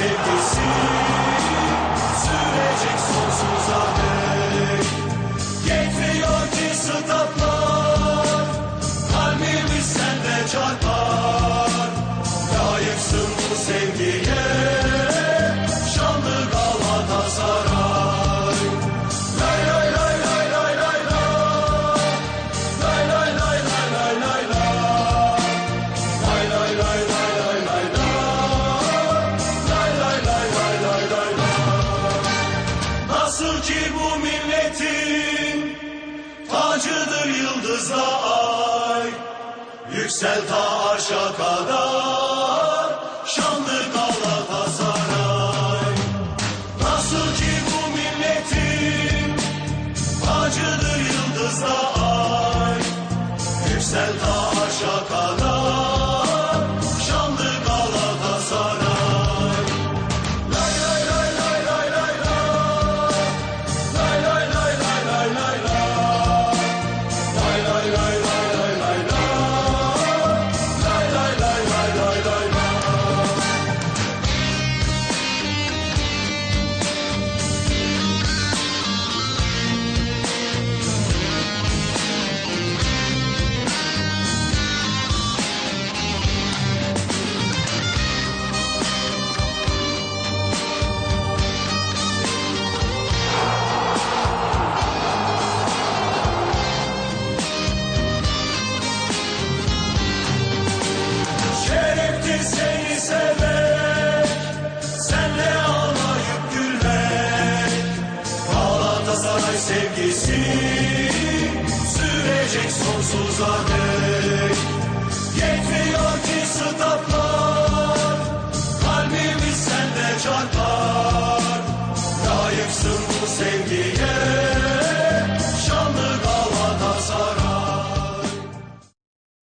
safety. Yıldızla ay Yüksel ta arşa kadar sevgisi sürecek sonsuza dek. Yetmiyor ki sıtatlar, kalbimiz sende çarpar. Layıksın bu sevgiye.